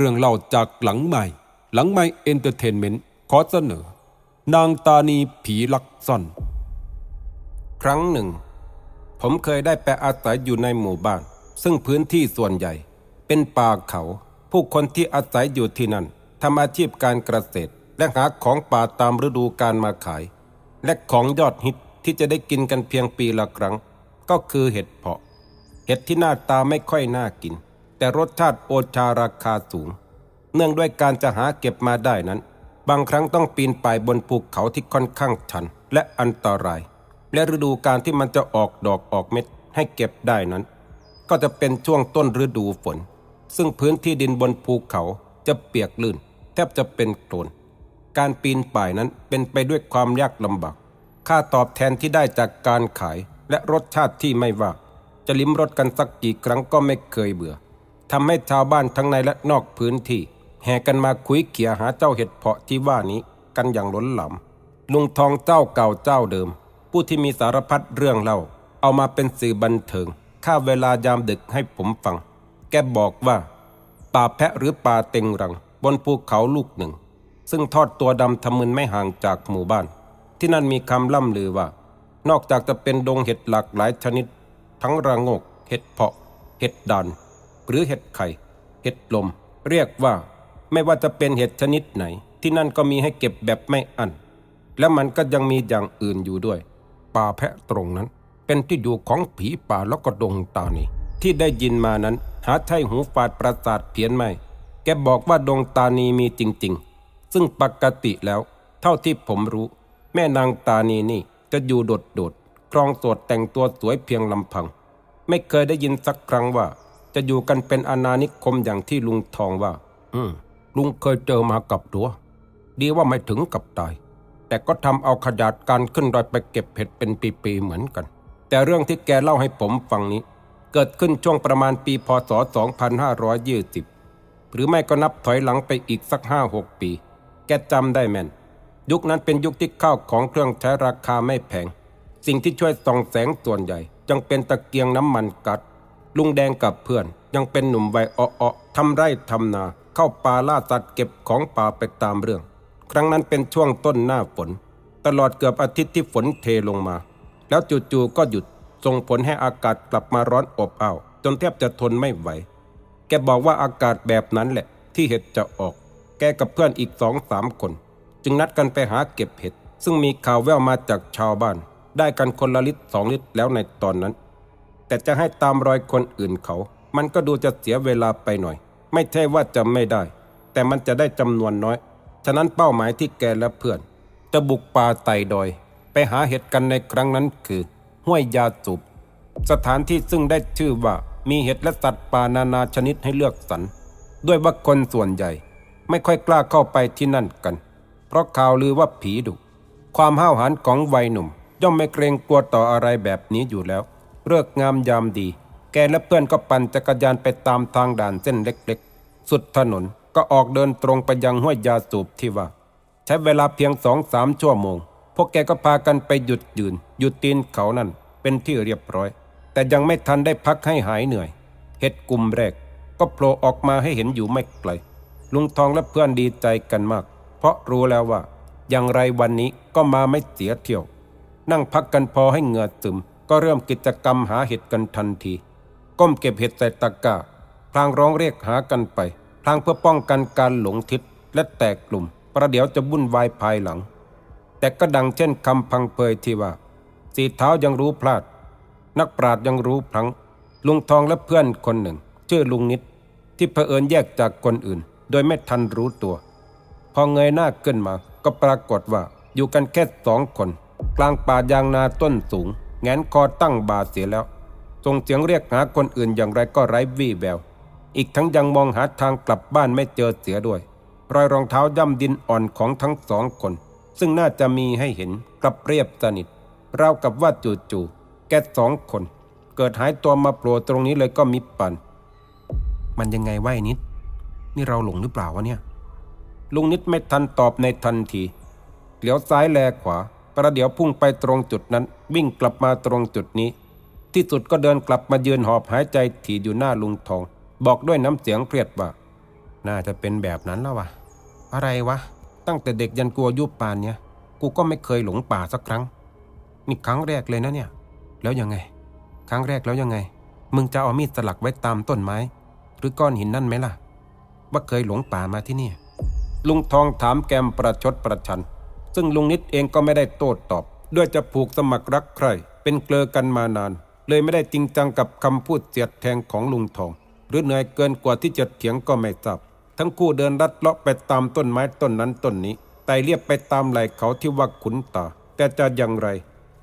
รื่องเล่าจากหลังใหม่ หลังใหม่เอนเตอร์เทนเมนต์ขอเสนอ นางตานีผีลักซ่อน ครั้งหนึ่ง ผมเคยได้ไปอาศัยอยู่ในหมู่บ้าน ซึ่งพื้นที่ส่วนใหญ่ เป็นป่าเขา ผู้คนที่อาศัยอยู่ที่นั่นทำอาชีพการเกษตร และหาของป่าตามฤดูกาลมาขาย และของยอดฮิตที่จะได้กินกันเพียงปีละครั้ง ก็คือเห็ดเพาะ เห็ดที่หน้าตาไม่ค่อยน่ากิน แต่รสชาติโอชาราคาสูง เนื่องด้วยการจะหาเก็บมาได้นั้น บางครั้งต้องปีนป่ายบนภูเขาที่ค่อนข้างชันและอันตราย และฤดูการที่มันจะออกดอกออกเม็ดให้เก็บได้นั้น ก็จะเป็นช่วงต้นฤดูฝน ซึ่งพื้นที่ดินบนภูเขาจะเปียกลื่น แทบจะเป็นโคลนการปีนป่ายนั้นเป็นไปด้วยความยากลำบากค่าตอบแทนที่ได้จากการขายและรสชาติที่ไม่ว่า จะลิ้มรสกันสักกี่ครั้งก็ไม่เคยเบื่อ ทำให้ชาวบ้านทั้งในและนอกพื้นที่แห่กันมาคุยเขี่ยหาเจ้าเห็ดเพาะที่ว่านี้กันอย่างล้นหลามลุงทองเจ้าเก่าเจ้าเดิม ผู้ที่มีสารพัดเรื่องเล่า เอามาเป็นสื่อบันเทิงค่าเวลายามดึกให้ผมฟัง แกบอกว่า ป่าแพะหรือป่าเต็งรัง บนภูเขาลูกหนึ่ง ซึ่งทอดตัวดำทะมึนไม่ห่างจากหมู่บ้าน ที่นั่นมีคำล่ำลือว่า นอกจากจะเป็นดงเห็ดหลากหลายชนิด ทั้งระงก เห็ดเพาะ เห็ดดาน หรือเห็ดไข่ เห็ดลม เรียกว่า ไม่ว่าจะเป็นเห็ดชนิดไหน ที่นั่นก็มีให้เก็บแบบไม่อั้นและมันก็ยังมีอย่างอื่นอยู่ด้วย ป่าแพะตรงนั้น เป็นที่อยู่ของผีป่าแล้วก็ดงตานีที่ได้ยินมานั้น หาใช่หูฝาดประสาทเพี้ยนไม่ แกบอกว่าดงตานีมีจริง ๆ ซึ่งปกติแล้ว เท่าที่ผมรู้ แม่นางตานีนี่จะอยู่โดดๆครองโสดแต่งตัวสวยเพียงลำพัง ไม่เคยได้ยินสักครั้งว่า จะอยู่กันเป็นอาณานิคมอย่างที่ลุงทองว่า อืม ลุงเคยเจอมากับตัว ดีว่าไม่ถึงกับตาย แต่ก็ทำเอาขยาดการขึ้นดอยไปเก็บเห็ดเป็นปีๆเหมือนกัน แต่เรื่องที่แกเล่าให้ผมฟังนี้ เกิดขึ้นช่วงประมาณปีพศ 2520 หรือไม่ก็นับถอยหลังไปอีกสักห้าหกปี แกจำได้แม่น ยุคนั้นเป็นยุคที่ข้าวของเครื่องใช้ราคาไม่แพง สิ่งที่ช่วยส่องแสงส่วนใหญ่ยังเป็นตะเกียงน้ำมันกัด ลุงแดงกับเพื่อน ยังเป็นหนุ่มวัยอ้อๆทำไร่ทำนา เข้าป่าล่าสัตว์เก็บของป่าไปตามเรื่อง ครั้งนั้นเป็นช่วงต้นหน้าฝน ตลอดเกือบอาทิตย์ที่ฝนเทลงมา แล้วจู่ๆก็หยุดส่งผลให้อากาศกลับมาร้อนอบอ้าวจนแทบจะทนไม่ไหว แกบอกว่าอากาศแบบนั้นแหละ ที่เห็ดจะออก แกกับเพื่อนอีกสองสามคน จึงนัดกันไปหาเก็บเห็ด ซึ่งมีข่าวแว่วมาจากชาวบ้าน ได้กันคนละลิตรสองลิตรแล้วในตอนนั้น แต่จะให้ตามรอยคนอื่นเขา มันก็ดูจะเสียเวลาไปหน่อย ไม่ใช่ว่าจะไม่ได้ แต่มันจะได้จำนวนน้อย ฉะนั้นเป้าหมายที่แกและเพื่อน จะบุกป่าไต่ดอย ไปหาเห็ดกันในครั้งนั้นคือ ห้วยยาสูบสถานที่ซึ่งได้ชื่อว่ามีเห็ดและสัตว์ป่านานาชนิดให้เลือกสรร ด้วยว่าคนส่วนใหญ่ ไม่ค่อยกล้าเข้าไปที่นั่นกัน เพราะข่าวลือว่าผีดุ ความห้าวหาญของวัยหนุ่ม ย่อมไม่เกรงกลัวต่ออะไรแบบนี้อยู่แล้ว เลิกงามยามดี แกและเพื่อนก็ปั่นจักรยานไปตามทางด่านเส้นเล็กๆ สุดถนนก็ออกเดินตรงไปยังห้วยยาสูบที่ว่า ใช้เวลาเพียงสองสามชั่วโมง พวกแกก็พากันไปหยุดยืนอยู่ตีนเขานั่นเป็นที่เรียบร้อย แต่ยังไม่ทันได้พักให้หายเหนื่อย เห็ดกลุ่มแรก ก็โผล่ออกมาให้เห็นอยู่ไม่ไกลลุงทองและเพื่อนดีใจกันมาก เพราะรู้แล้วว่า อย่างไรวันนี้ก็มาไม่เสียเที่ยว นั่งพักกันพอให้เหงื่อซึม ก็เริ่มกิจกรรมหาเห็ดกันทันที ก้มเก็บเห็ดใส่ตะกร้าพลางร้องเรียกหากันไปพลางเพื่อป้องกันการหลงทิศและแตกกลุ่ม ประเดี๋ยวจะวุ่นวายภายหลัง แต่ก็ดังเช่นคำพังเพยที่ว่า สีเท้ายังรู้พลาด นักปราดยังรู้พลัง ลุงทองและเพื่อนคนหนึ่ง ชื่อลุงนิด ที่เผอิญแยกจากคนอื่น โดยไม่ทันรู้ตัว พอเงยหน้าขึ้นมา ก็ปรากฏว่าอยู่กันแค่สองคน กลางป่ายางนาต้นสูง แงนคอตั้งบาเสียแล้วส่งเสียงเรียกหาคนอื่นอย่างไรก็ไร้วี่แวว อีกทั้งยังมองหาทางกลับบ้านไม่เจอเสียด้วย รอยรองเท้าย่ำดินอ่อนของทั้งสองคน ซึ่งน่าจะมีให้เห็นกลับเรียบสนิทราวกับว่าจู่ๆแกสองคน เกิดหายตัวมาโผล่ตรงนี้เลยก็มีปัน มันยังไงไอ้นิด นี่เราหลงหรือเปล่าวะเนี่ย ลุงนิดไม่ทันตอบในทันที เหลียวซ้ายแลขวา ประเดี๋ยวพุ่งไปตรงจุดนั้น วิ่งกลับมาตรงจุดนี้ ที่สุดก็เดินกลับมายืนหอบหายใจถี่อยู่หน้าลุงทอง บอกด้วยน้ำเสียงเครียดว่า น่าจะเป็นแบบนั้นแล้ววะอะไรวะ ตั้งแต่เด็กยันกลัวยุบปานเนี้ยกูก็ไม่เคยหลงป่าสักครั้งนี่ครั้งแรกเลยนะเนี่ย แล้วยังไง ครั้งแรกแล้วยังไง มึงจะเอามีดสลักไว้ตามต้นไม้ หรือก้อนหินนั่นไหมล่ะ ว่าเคยหลงป่ามาที่นี่ ลุงทองถามแกมประชดประชัน ซึ่งลุงนิดเองก็ไม่ได้โต้ตอบ ด้วยจะผูกสมัครรักใคร เป็นเกลอกันมานาน เลยไม่ได้จริงจังกับคำพูดเสียดแทงของลุงทอง หรือเหนื่อยเกินกว่าที่จะเถียงก็ไม่ทราบทั้งคู่เดินลัดเลาะไปตามต้นไม้ต้นนั้นต้นนี้ไต่เรียบไปตามไหล่เขาที่ว่าขุนตา แต่จะอย่างไร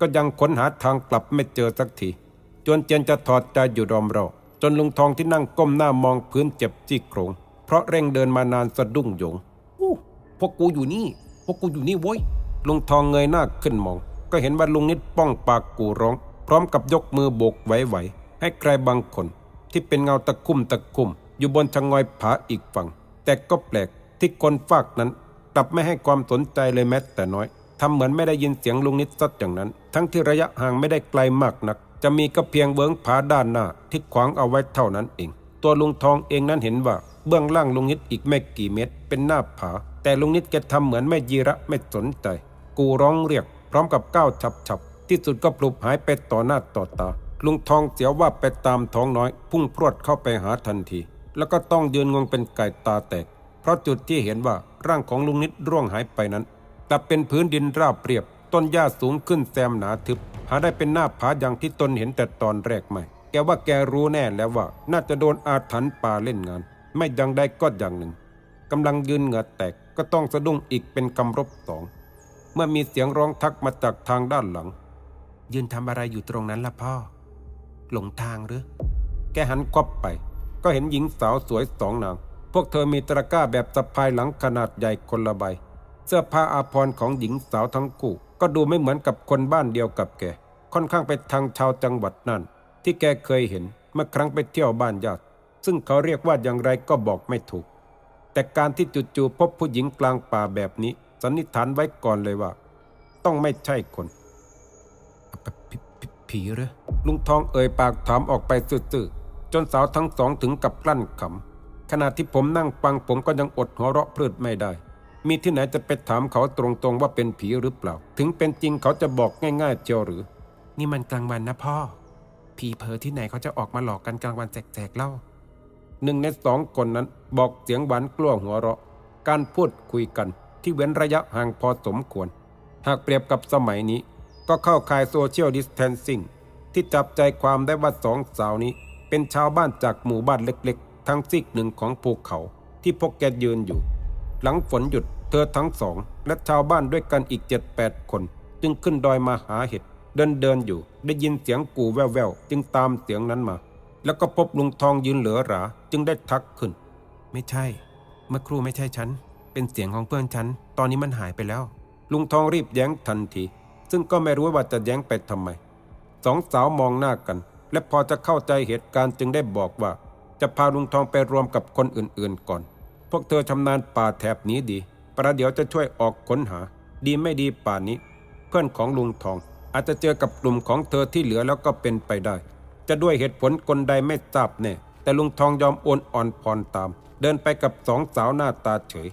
ก็ยังค้นหาทางกลับไม่เจอสักทีจนเจนจะถอดใจอยู่รอมรอจนลุงทองที่นั่งก้มหน้ามองพื้นเจ็บจี้โครงเพราะเร่งเดินมานานสะดุ้งโยงอู้พวกกูอยู่นี่ พวกกูอยู่นี่โว้ยลุงทองเงยหน้าขึ้นมอง ก็เห็นว่าลุงนิดป้องปากกูร้อง พร้อมกับยกมือโบกไหวๆให้ใครบางคน ที่เป็นเงาตะคุ่มตะคุ่มอยู่บนชะงอยผาอีกฝั่ง แต่ก็แปลกที่คนฝากนั้นกลับไม่ให้ความสนใจเลยแม้แต่น้อยทำเหมือนไม่ได้ยินเสียงลุงนิดสักอย่างนั้น ทั้งที่ระยะห่างไม่ได้ไกลมากนัก จะมีก็เพียงเบื้องผาด้านหน้าที่ขวางเอาไว้เท่านั้นเอง ตัวลุงทองเองนั้นเห็นว่า เบื้องล่างลุงนิดอีกไม่กี่เมตร เป็นหน้าผา แต่ลุงนิดแกทำเหมือนไม่ยีระไม่สนใจ กูร้องเรียก พร้อมกับก้าวฉับๆที่สุดก็ปลุกหายไปต่อหน้าต่อตา ลุงทองเสียวว่าไปตามท้องน้อย พุ่งพรวดเข้าไปหาทันที แล้วก็ต้องยืนงงเป็นไก่ตาแตก เพราะจุดที่เห็นว่าร่างของลุงนิดร่วงหายไปนั้นกลับเป็นพื้นดินราบเรียบ ต้นหญ้าสูงขึ้นแซมหนาทึบ หาได้เป็นหน้าผาอย่างที่ตนเห็นแต่ตอนแรกไม่ แกว่าแกรู้แน่แล้วว่า น่าจะโดนอาถรรพ์ป่าเล่นงาน ไม่ดังใดก็อย่างหนึ่งกำลังยืนเหงื่อแตกก็ต้องสะดุ้งอีกเป็นกำรบสอง เมื่อมีเสียงร้องทักมาจากทางด้านหลัง ยืนทำอะไรอยู่ตรงนั้นล่ะพ่อ หลงทางหรือ แกหันควับไป ก็เห็นหญิงสาวสวยสองนาง พวกเธอมีตะกร้าแบบสะพายหลังขนาดใหญ่คนละใบ เสื้อผ้าอาภรณ์ของหญิงสาวทั้งคู่ ก็ดูไม่เหมือนกับคนบ้านเดียวกับแก ค่อนข้างไปทางชาวจังหวัดนั่น ที่แกเคยเห็นเมื่อครั้งไปเที่ยวบ้านญาติซึ่งเขาเรียกว่าอย่างไรก็บอกไม่ถูก แต่การที่จู่ๆพบผู้หญิงกลางป่าแบบนี้ สันนิษฐานไว้ก่อนเลยว่า ต้องไม่ใช่คนผีผีผีเหรอลุงทองเอ่ยปากถามออกไปซื่อๆจนสาวทั้งสองถึงกับกลั้นขำขณะที่ผมนั่งฟังผมก็ยังอดหัวเราะเพลิดไม่ได้ มีที่ไหนจะไปถามเขาตรงๆว่าเป็นผีหรือเปล่า ถึงเป็นจริงเขาจะบอกง่ายๆเจียวหรือ นี่มันกลางวันนะพ่อ ผีเพอที่ไหนเขาจะออกมาหลอกกันกลางวันแสกๆเล่าหนึ่งในสองคนนั้นบอกเสียงหวานกลัวหัวเราะ การพูดคุยกันที่เว้นระยะห่างพอสมควร หากเปรียบกับสมัยนี้ ก็เข้าข่ายโซเชียลดิสเทนซิ่งที่จับใจความได้ว่าสองสาวนี้ เป็นชาวบ้านจากหมู่บ้านเล็กๆ ทั้งซีกหนึ่งของภูเขาที่พวกแกยืนอยู่ หลังฝนหยุดเธอทั้งสอง และชาวบ้านด้วยกันอีกเจ็ดแปดคน จึงขึ้นดอยมาหาเห็ด เดินเดินอยู่ ได้ยินเสียงกูแว่วๆจึงตามเสียงนั้นมา แล้วก็พบลุงทองยืนเหลือหรา จึงได้ทักขึ้น ไม่ใช่ เมื่อครู่ไม่ใช่ฉัน เป็นเสียงของเพื่อนฉัน ตอนนี้มันหายไปแล้ว ลุงทองรีบแย้งทันที ซึ่งก็ไม่รู้ว่าจะแย้งไปทำไมสองสาวมองหน้ากัน และพอจะเข้าใจเหตุการณ์จึงได้บอกว่า จะพาลุงทองไปรวมกับคนอื่นๆก่อน พวกเธอชำนาญป่าแถบนี้ดี ประเดี๋ยวจะช่วยออกค้นหา ดีไม่ดีป่านนี้ เพื่อนของลุงทอง อาจจะเจอกับกลุ่มของเธอที่เหลือแล้วก็เป็นไปได้ จะด้วยเหตุผลกลใดไม่ทราบแน่แต่ลุงทองยอมโอนอ่อนผ่อนตาม เดินไปกับสองสาวหน้าตาเฉย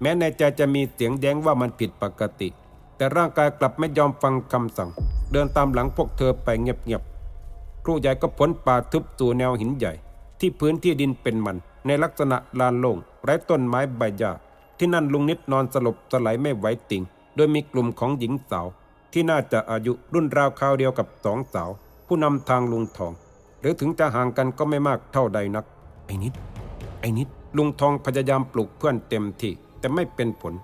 แม้ในใจจะมีเสียงแย้งว่ามันผิดปกติ แต่ร่างกายกลับไม่ยอมฟังคำสั่ง เดินตามหลังพวกเธอไปเงียบๆครูใหญ่ก็พ้นป่าทึบสู่แนวหินใหญ่ ที่พื้นที่ดินเป็นมัน ในลักษณะลานโล่งไร้ต้นไม้ใบหญ้าที่นั่นลุงนิดนอนสลบสลายไม่ไหวติง โดยมีกลุ่มของหญิงสาว ที่น่าจะอายุรุ่นราวคราวเดียวกับสองสาว ผู้นำทางลุงทอง หรือถึงจะห่างกันก็ไม่มากเท่าใดนัก ไอ้นิด ไอ้นิด ลุงทองพยายามปลุกเพื่อนเต็มที่แต่ไม่เป็นผล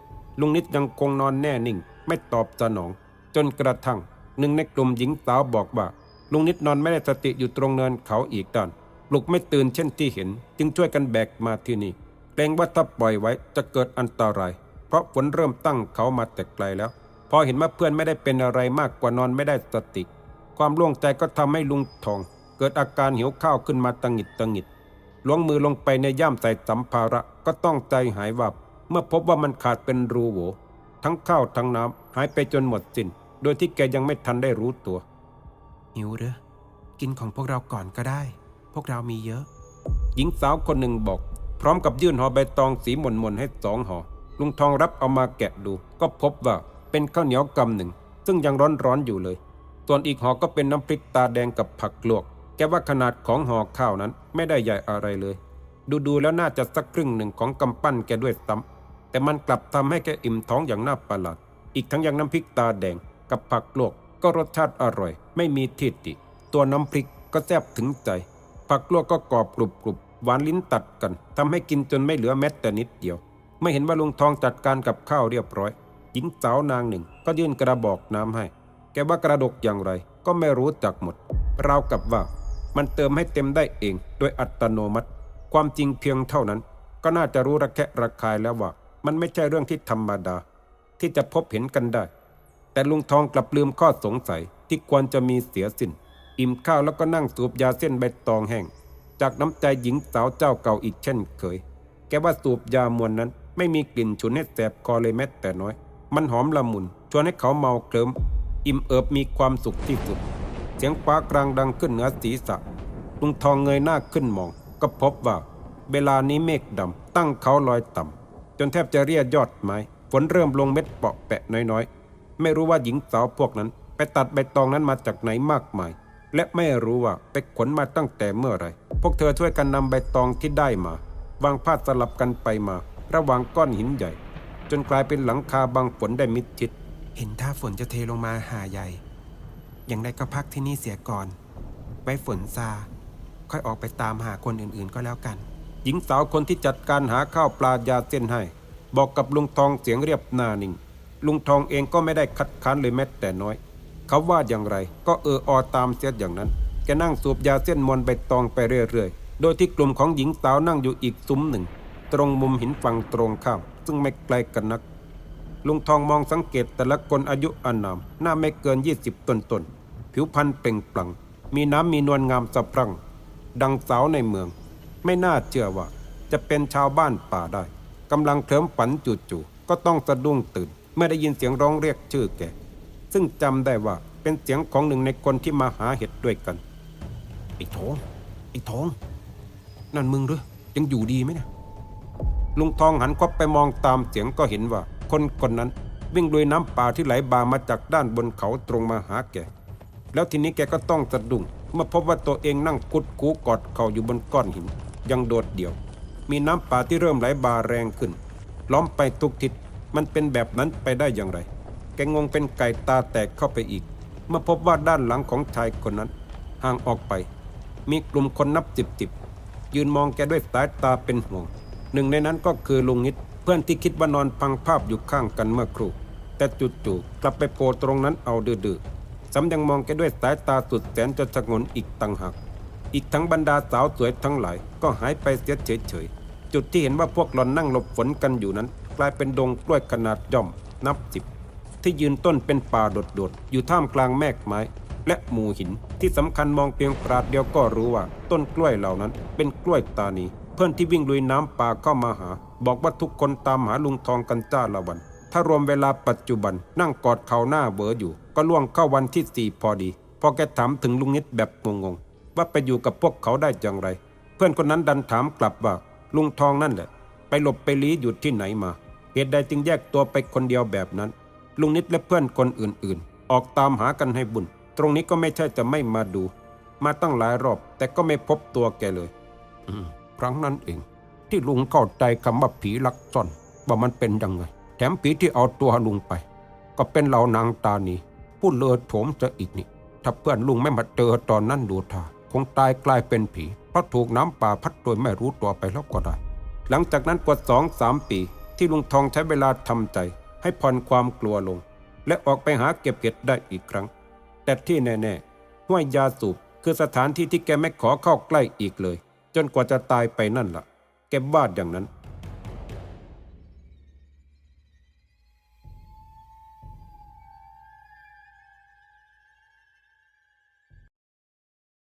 ลุงนิดยังคงนอนแน่นิ่ง ไม่ตอบสนอง จนกระทั่งหนึ่งในกลุ่มหญิงสาวบอกว่า ลุงนิดนอนไม่ได้สติอยู่ตรงเนินเขาอีกด้านปลุกไม่ตื่นเช่นที่เห็น จึงช่วยกันแบกมาที่นี่เกรงว่าถ้าปล่อยไว้จะเกิดอันตราย เพราะฝนเริ่มตั้งเขามาแต่ไกลแล้ว พอเห็นว่าเพื่อนไม่ได้เป็นอะไรมากกว่านอนไม่ได้สติ ความโล่งใจก็ทำให้ลุงทอง เกิดอาการหิวข้าวขึ้นมาตังหิดตังหิดล้วงมือลงไปในย่ามใส่สัมภาระก็ต้องใจหายวับ เมื่อพบว่ามันขาดเป็นรูโหวทั้งข้าวทั้งน้ำหายไปจนหมดสิน้น โดยที่แกยังไม่ทันได้รู้ตัว หิวหรือกินของพวกเราก่อนก็ได้ พวกเรามีเยอะ หญิงสาวคนหนึ่งบอก พร้อมกับยื่นห่อใบตองสีหม่นมนๆให้สองห่อลุงทองรับเอามาแกะดู ก็พบว่า เป็นข้าวเหนียวกำหนึ่ง ซึ่งยังร้อนๆอยู่เลย ส่วนอีกห่อก็เป็นน้ำพริกตาแดงกับผักลวก แกว่าขนาดของห่อข้าวนั้นไม่ได้ใหญ่อะไรเลย ดูๆแล้วน่าจะสักครึ่งหนึ่งของกำปั้นแกด้วยซ้ำแต่มันกลับทำให้แกอิ่มท้องอย่างน่าประหลาด อีกทั้งยังน้ำพริกตาแดงกับผักลวกก็รสชาติอร่อย ไม่มีทิฏฐิตัวน้ำพริกก็แซ่บถึงใจ ผักลวกก็กรอบกรุบกรุบหวานลิ้นตัดกันทำให้กินจนไม่เหลือแม้แต่นิดเดียว ไม่เห็นว่าลุงทองจัดการกับข้าวเรียบร้อย หญิงสาวนางหนึ่ง ก็ยื่นกระบอกน้ำให้ แกว่ากระดกอย่างไรก็ไม่รู้จักหมดราวกับว่า มันเติมให้เต็มได้เองโดยอัตโนมัติ ความจริงเพียงเท่านั้น ก็น่าจะรู้ระแคะระคายแล้วว่า มันไม่ใช่เรื่องที่ธรรมดา ที่จะพบเห็นกันได้ แต่ลุงทองกลับลืมข้อสงสัยที่ควรจะมีเสียสิ้น อิ่มข้าวแล้วก็นั่งสูบยาเส้นใบตองแห้งจากน้ำใจหญิงสาวเจ้าเก่าอีกเช่นเคย แกว่าสูบยามวนนั้น ไม่มีกลิ่นฉุนให้แสบคอเลยแม้แต่น้อย มันหอมละมุน ชวนให้เขาเมาเคลิมอิ่มเอิบมีความสุขที่สุด เสียงฟ้ากลางดังขึ้นเหนือศีรษะลุงทองเงยหน้าขึ้นมอง ก็พบว่า เวลานี้เมฆดำตั้งเขาลอยต่ำจนแทบจะเรียยอดไม้ฝนเริ่มลงเม็ดเปาะแปะน้อยๆ ไม่รู้ว่าหญิงสาวพวกนั้น ไปตัดใบตองนั้นมาจากไหนมากมาย และไม่รู้ว่าไปขนมาตั้งแต่เมื่อไรพวกเธอช่วยกันนำใบตองที่ได้มา วางพาดสลับกันไปมา ระหว่างก้อนหินใหญ่ จนกลายเป็นหลังคาบางฝนได้มิดชิด เห็นถ้าฝนจะเทลงมาหาใหญ่ อย่างไรก็พักที่นี่เสียก่อน ไว้ฝนซา ค่อยออกไปตามหาคนอื่นๆก็แล้วกัน หญิงสาวคนที่จัดการหาข้าวปลายาเส้นให้ บอกกับลุงทองเสียงเรียบหนานิ่ง ลุงทองเองก็ไม่ได้คัดค้านเลยแม้แต่น้อย เขาว่าอย่างไรก็เอออตามเสียอย่างนั้น แกนั่งสูบยาเส้นมวนใบตองไปเรื่อยๆ โดยที่กลุ่มของหญิงสาวนั่งอยู่อีกซุ้มหนึ่ง ตรงมุมหินฝั่งตรงข้าม ซึ่งไม่ไกลกันนัก ลุงทองมองสังเกตแต่ละคนอายุอานาม หน้าไม่เกิน 20 ต้นต้นๆผิวพรรณเปล่งปลั่ง มีน้ำมีนวลงามสะพรั่ง ดังสาวในเมือง ไม่น่าเชื่อว่า จะเป็นชาวบ้านป่าได้กำลังเคลิ้มฝันจู่ๆก็ต้องสะดุ้งตื่น เมื่อได้ยินเสียงร้องเรียกชื่อแก ซึ่งจำได้ว่าเป็นเสียงของหนึ่งในคนที่มาหาเห็ดด้วยกันไอ้ทองไอ้ทอง นั่นมึงหรือยังอยู่ดีไหมเนี่ย ลุงทองหันควับไปมองตามเสียงก็เห็นว่า คนคนนั้นวิ่งลุยน้ำป่าที่ไหลบ่ามาจากด้านบนเขาตรงมาหาแก แล้วทีนี้แกก็ต้องสะดุ้งเมื่อพบว่าตัวเองนั่งกุดคูกอดเข่าอยู่บนก้อนหิน ยังโดดเดี่ยว มีน้ำป่าที่เริ่มไหลบ่าแรงขึ้น ล้อมไปทุกทิศมันเป็นแบบนั้นไปได้อย่างไร แกงงเป็นไก่ตาแตกเข้าไปอีก เมื่อพบว่าด้านหลังของชายคนนั้น ห่างออกไป มีกลุ่มคนนับจิบจิบๆยืนมองแกด้วยสายตาเป็นห่วง หนึ่งในนั้นก็คือลุงนิดเพื่อนที่คิดว่านอนพังภาพอยู่ข้างกันเมื่อครู่แต่จู่ๆกลับไปโผล่ตรงนั้นเอาดื้อๆซ้ำยังมองแกด้วยสายตาสุดแสนจะสงนอีกต่างหากอีกทั้งบรรดาสาวสวยทั้งหลายก็หายไปเสียเฉยๆจุดที่เห็นว่าพวกหลอนนั่งหลบฝนกันอยู่นั้น กลายเป็นดงกล้วยขนาดย่อมนับสิบที่ยืนต้นเป็นป่าโดดๆอยู่ท่ามกลางแมกไม้ และหมู่หินที่สำคัญมองเพียงปราดเดียวก็รู้ว่า ต้นกล้วยเหล่านั้นเป็นกล้วยตานี พื่อนที่วิ่งลุยน้ำป่าเข้ามาหา บอกว่าทุกคนตามหาลุงทองกันจ้าละวัน ถ้ารวมเวลาปัจจุบันนั่งกอดเข่าหน้าเบออยู่ ก็ล่วงเข้าวันที่สี่พอดี พอแกถามถึงลุงนิดแบบงงๆว่าไปอยู่กับพวกเขาได้อย่างไร เพื่อนคนนั้นดันถามกลับว่า ลุงทองนั่นแหละ ไปหลบไปลี้อยู่ที่ไหนมา เหตุใดจึงแยกตัวไปคนเดียวแบบนั้น ลุงนิดและเพื่อนคนอื่นๆ ออกตามหากันให้บุญ ตรงนี้ก็ไม่ใช่จะไม่มาดู มาตั้งหลายรอบแต่ก็ไม่พบตัวแกเลย อืม ครั้งนั้นเอง ที่ลุงเข้าใจคำว่าผีลักซ่อนว่ามันเป็นยังไง แถมผีที่เอาตัวลุงไป ก็เป็นเหล่านางตานีผู้เลอโถมจะอีกนี่ถ้าเพื่อนลุงไม่มาเจอตอนนั้นดูท่าคงตายกลายเป็นผีเพราะถูกน้ำป่าพัดโดยไม่รู้ตัวไปแล้วก็ได้ หลังจากนั้นกว่าสองสามปี ที่ลุงทองใช้เวลาทำใจ ให้ผ่อนความกลัวลง และออกไปหาเก็บเห็ดได้อีกครั้ง แต่ที่แน่ๆห้วยยาสูบคือสถานที่ที่แกไม่ขอเข้าใกล้อีกเลย จนกว่าจะตายไปนั่นล่ะ แกบ้าอย่างนั้น